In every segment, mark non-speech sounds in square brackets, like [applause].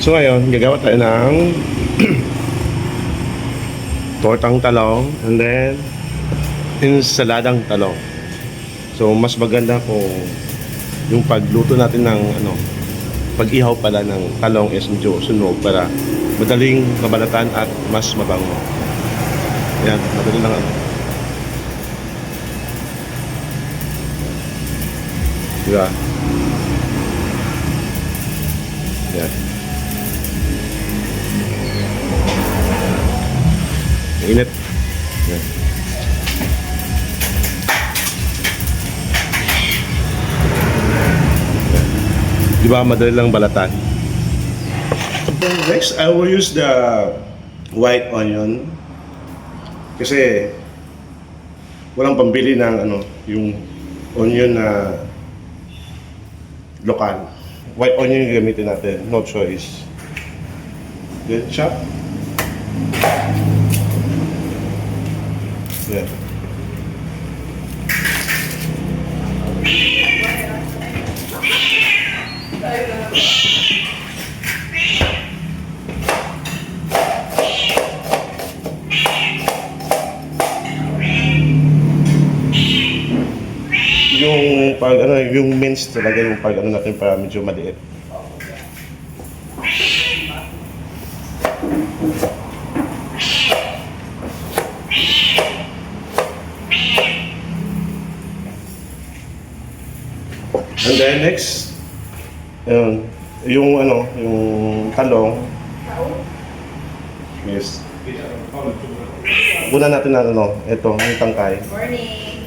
So ngayon, gagawa tayo ng [clears throat] tortang talong and then insaladang talong. So mas maganda kung yung pagluto natin ng ano, pag-ihaw pala ng talong is medyo sunog para madaling mabalatan at mas mabango. Yan, madali lang ano. Diba? Yan. Init. Yan. Di ba madali lang balatan? Next, I will use the white onion. Kasi walang pambili ng ano, yung onion na lokal. White onion yung gamitin natin, no choice. Then chop. Yan. Yung pag ano, yung mince talaga yung pag ano natin para medyo maliit. And then next, yun, yung ano, yung talong. Yes. Una natin na ano, ito, yung tangkay. Morning.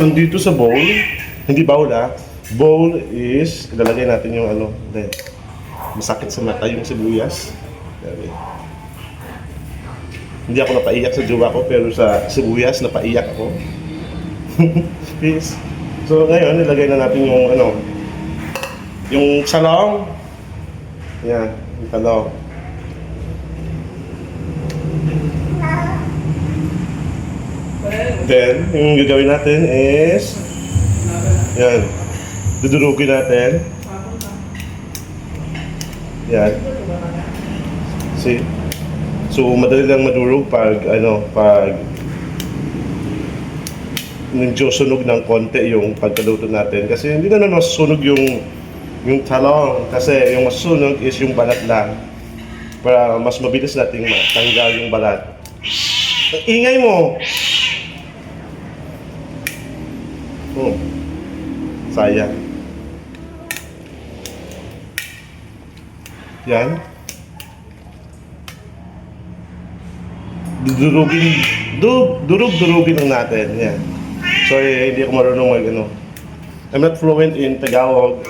Nandito sa bowl, hindi bowl ah. Bowl is, ilalagay natin yung ano, dahil masakit sa mata yung sibuyas. Sabi. Hindi ako napaiyak sa jowa ko, pero sa sibuyas, napaiyak ako. [laughs] Please. So ngayon, ilagay na natin yung ano, yung salong. Yan, yung talong. Then, yung gagawin natin is, yan, dudurugin natin. Yan. See? So, madali lang madurog pag, ano, pag medyo sunog ng konti yung pagkaluto natin. Kasi hindi na naman masusunog yung yung talong. Kasi yung masusunog is yung balat lang. Para mas mabilis nating matanggal yung balat. Ingay mo! Oh. Sayang. Yan. Dudurugin, du, durug-durugin lang natin. Yan. Sorry, hindi ako marunong mag ano. I'm not fluent in Tagalog.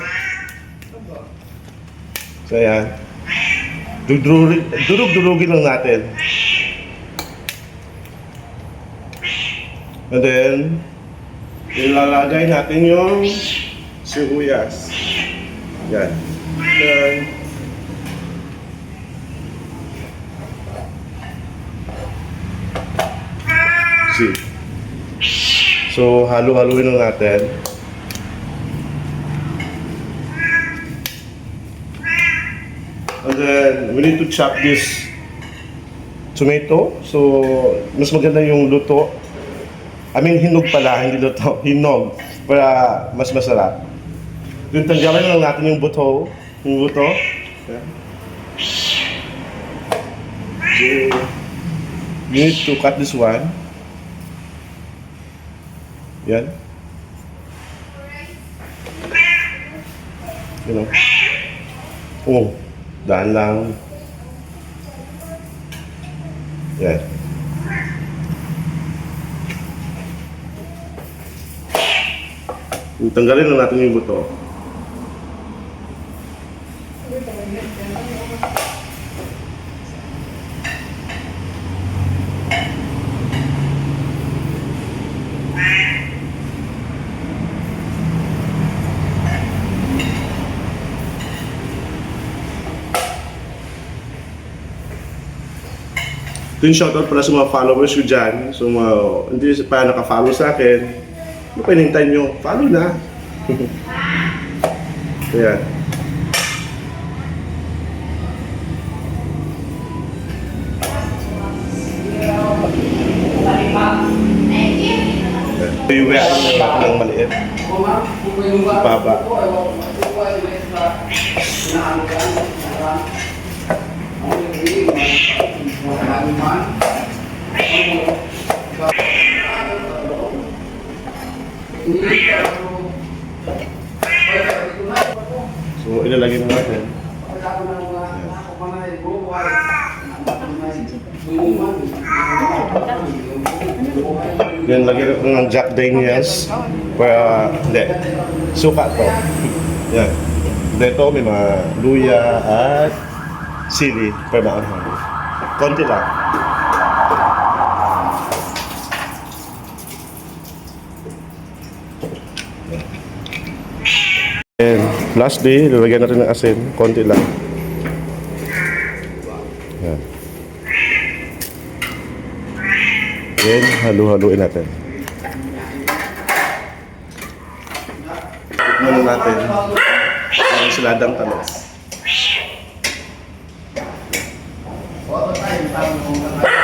So yan. Dudurug- Durug-durugin lang natin. And then, ilalagay natin yung sibuyas. Yan. Yan. See. So, halo-haluin lang natin. And then, we need to chop this tomato. So, mas maganda yung luto. I mean, hinog pala, hindi luto. [laughs] Hinog. Para mas masarap. Yung tanggalin lang natin yung buto. Yung buto. Yan. So, you need to cut this one. Yan. You know. Oh, daan lang. Yan. Tanggalin lang natin yung buto. Ito yung shoutout pala sa mga followers ko dyan. So, mga, hindi pa naka-follow sa akin. Ano pa hinihintay nyo? Follow na. Kaya, Iwi ako ng, ng maliit. Baba. So, ilalagay na natin. Yan, lagyan ko ng Jack Daniels. Para, hindi. Suka to. Yan. Dito may mga luya at sili para maanghang. Konti lang. And lastly, lalagyan natin ng asin. Konti lang. Yan. Then, halu-haluin natin. Tikman natin ang ensaladang talong. Thank you.